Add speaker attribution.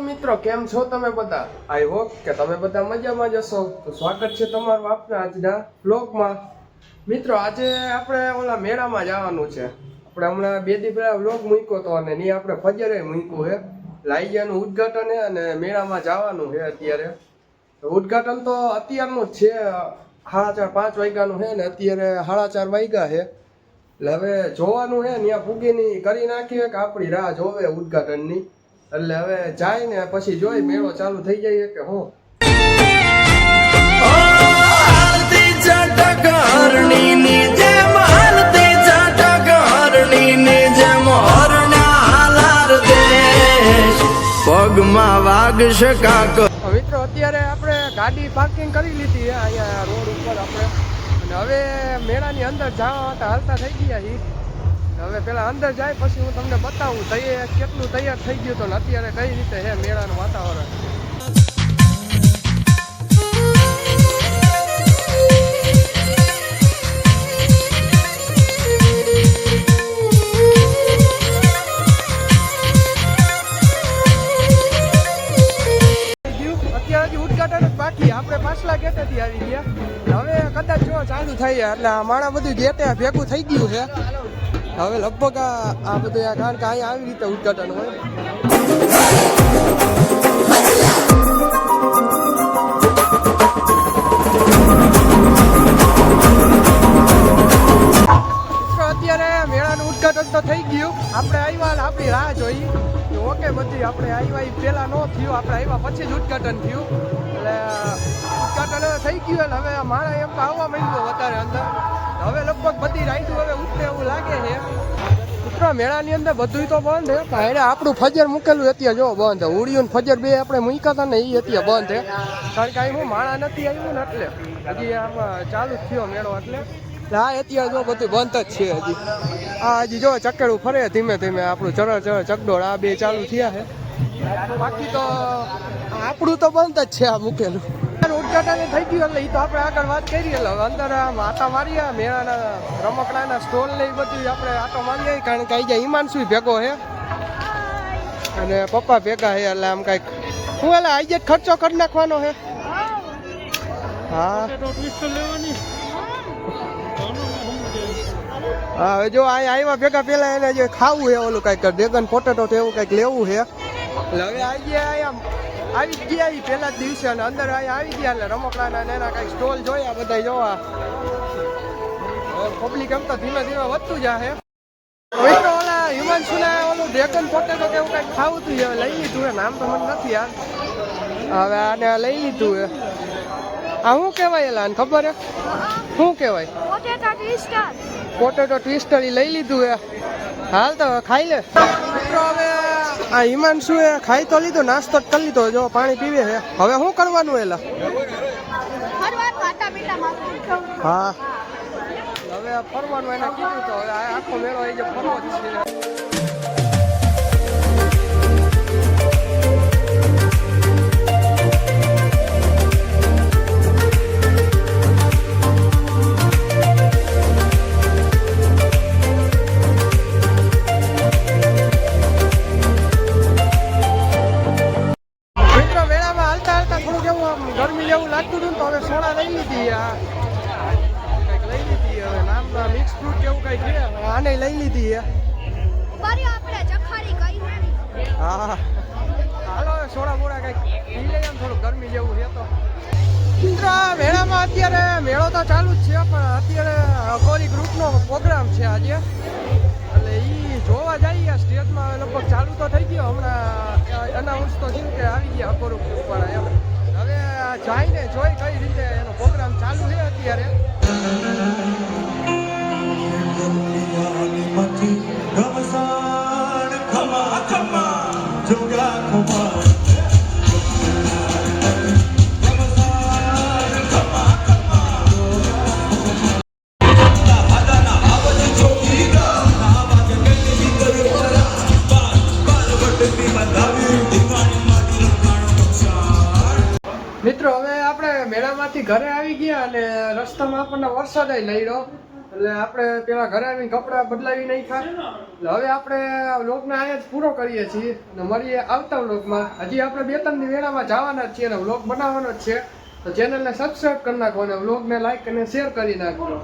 Speaker 1: મિત્રો, કેમ છો તમે બધા? આઈ હોપ કે તમે બધા મજામાં જશો તો સ્વાગત છે તમારું આપના આજના બ્લોગમાં મિત્રો, આજે આપણે ઓલા મેળામાં જવાનું છે. આપણે હમણાં બે દી પહેલા બ્લોગ મૂક્યો હતો અને ની આપણે ફજરે મૂક્યું છે. લાઈજાનું ઉદ્ઘાટન છે અને મેળામાં જવાનું છે અત્યારે. ઉદઘાટન ઉદ્ઘાટન તો અત્યારનું જ છે. સાડા ચાર, પાંચ વાગ્યાનું છે ને અત્યારે સાડા ચાર વાગ્યા છે. એટલે હવે જોવાનું છે ત્યાં ફૂગીની કરી નાખીએ કે આપણી રાહ જોવે ઉદ્ઘાટનની. એટલે હવે જાય ને પછી જોઈ મેળો ચાલુ થઈ જાય કે હું?
Speaker 2: પગમાં વાગશે કાક
Speaker 1: મિત્રો અત્યારે આપણે ગાડી પાર્કિંગ કરી લીધી છે અહીંયા રોડ ઉપર આપણે. અને હવે મેળાની અંદર જવા માટે હાલતા થઈ ગયા છીએ. હવે પેલા અંદર જાય, પછી હું તમને બતાવું, તૈયાર, કેટલું તૈયાર થઈ ગયું તો અત્યારે કઈ રીતે છે મેળાનું વાતાવરણ. બાકી, આપણે પાછલા ગેટેથી આવી ગયા. હવે કદાચ જો ચાલુ થાય, એટલે માણા બધું ગેટે ભેગું થઈ ગયું છે. હવે લગભગ આ બધું આ કારણ કે અહીંયા આવી રીતે ઉદઘાટન હોય. અત્યારે મેળાનું ઉદઘાટન તો થઈ ગયું. આપણે આવ્યા આપણી રાહ જોઈ. ઓકે બધી આપણે આવ્યા એ પહેલા ન થયું, આપણે આવ્યા પછી જ ઉદઘાટન થયું. એટલે ઉદઘાટન થઈ ગયું હવે માણસ એમ આવવા માંડ્યું વધારે અંદર. હવે લગભગ બધી રાઈડ હવે ઉઠે એવું લાગે છે. મિત્રો મેળાની અંદર બધું તો બંધ છે, પણ એને આપણું ફજર મૂકેલું અત્યારે જો બંધ છે. ઉડિયું ને ફજર બે આપણે મૂક્યા હતા ને એ અત્યારે બંધ છે. કારણ કે હું માણા નથી આવ્યું ને એટલે. હજી આમાં ચાલુ જ થયો મેળો એટલે. હા અત્યારે જો બધું બંધ જ છે હજી. આ હજી જો ચક્કડું ફરે ધીમે ધીમે આપણું ચરણ ચરણ ચકડોળ આ બે ચાલુ થયા છે. બાકી તો આપણું તો બંધ જ છે આ મૂકેલું. ઉદઘાટન થઈ ગયું એટલે એ તો આપણે આગળ વાત કરી, એટલે અંદર આમ આટા મારીએ મેળાના રમકડાના સ્ટોલ ને એ બધું આપણે આટો મારીએ કારણ કે અહીંયા હિમાંશુ ભેગો છે અને પપ્પા ભેગા છે એટલે આમ કાંઈક હું એટલે આજે ખર્ચો કરી નાખવાનો છે હા. હા, હવે જો અહીંયા આવ્યા ભેગા પેલા એને જે ખાવું છે ઓલું કાંઈક ડ્રેગન પોટેટો એવું કંઈક લેવું છે એટલે હવે આજે અહીંયા આવી ગયા ઈ પહેલા જ દિવસે અને અંદર આવી ગયા એટલે રમકડાના ને એના કાંઈક સ્ટોલ જોયા બધા જોવા. પબ્લિક એમ તો ધીમે ધીમે વધતું જાહે. મિત્રો ઓલા હિમાંશુને ઓલું ડ્રેગન પોટેટો કે એવું કંઈક ખાવું હતું હવે લઈ લીધું છે નામ તો મને નથી યાર હવે આને લઈ લીધું છે આ શું કહેવાય એલા ખબર હે? શું કહેવાય?
Speaker 3: પોટેટો ટ્વિસ્ટર
Speaker 1: પોટેટો ટ્વિસ્ટર લઈ લીધું હે. હાલ તો ખાઈ લે. મિત્રો હવે આ હિમાંશુ એ ખાઈ તો લીધો નાસ્તો કરી લીધો જો પાણી પીવે છે. હવે શું કરવાનું એલા? હા. હવે ફરવાનું એને કીધું તો હવે આ આખો મેળો એ જે ફરવો જ છે. જેવું લાગતું હતું ને તો હવે સોડા લઈ લીધી આ. કંઈક લઈ લીધી હવે નામ મિક્સ ફ્રૂટ કેવું કંઈક છે? આને લઈ લીધી હા. હાલો સોડા બોડા કંઈક પી લઈએ આમ થોડું ગરમી જેવું છે તો. મિત્રો મેળામાં અત્યારે મેળો તો ચાલુ જ છે પણ અત્યારે અઘોરી ગ્રુપનો પ્રોગ્રામ છે આજે. એટલે એ જોવા જઈએ સ્ટેજમાં લગભગ ચાલુ તો થઈ ગયો હમણાં અનાઉન્સ તો થયું કે આવી ગયા અઘોરું ગ્રુપ પણ એમ. જઈને જોઈ કઈ રીતે એનો પ્રોગ્રામ ચાલુ છે અત્યારે.
Speaker 4: ખમા ખમા જોગા ખમા.
Speaker 1: મિત્રો, હવે આપણે મેળામાંથી ઘરે આવી ગયા અને રસ્તામાં આપણને વરસાદ લઈડો. એટલે આપણે પેલા ઘરે આવીને કપડાં બદલાવી નાખ્યા. એટલે હવે આપણે વ્લોગને અહીંયા જ પૂરો કરીએ છીએ અને મળીએ આવતા વ્લોગમાં. હજી આપણે બે ત્રણ મેળામાં જવાના જ છીએ અને વ્લોગ બનાવવાનો જ છે. તો ચેનલને સબસ્ક્રાઈબ કરી નાખો અને વ્લોગને લાઈક અને શેર કરી નાખજો.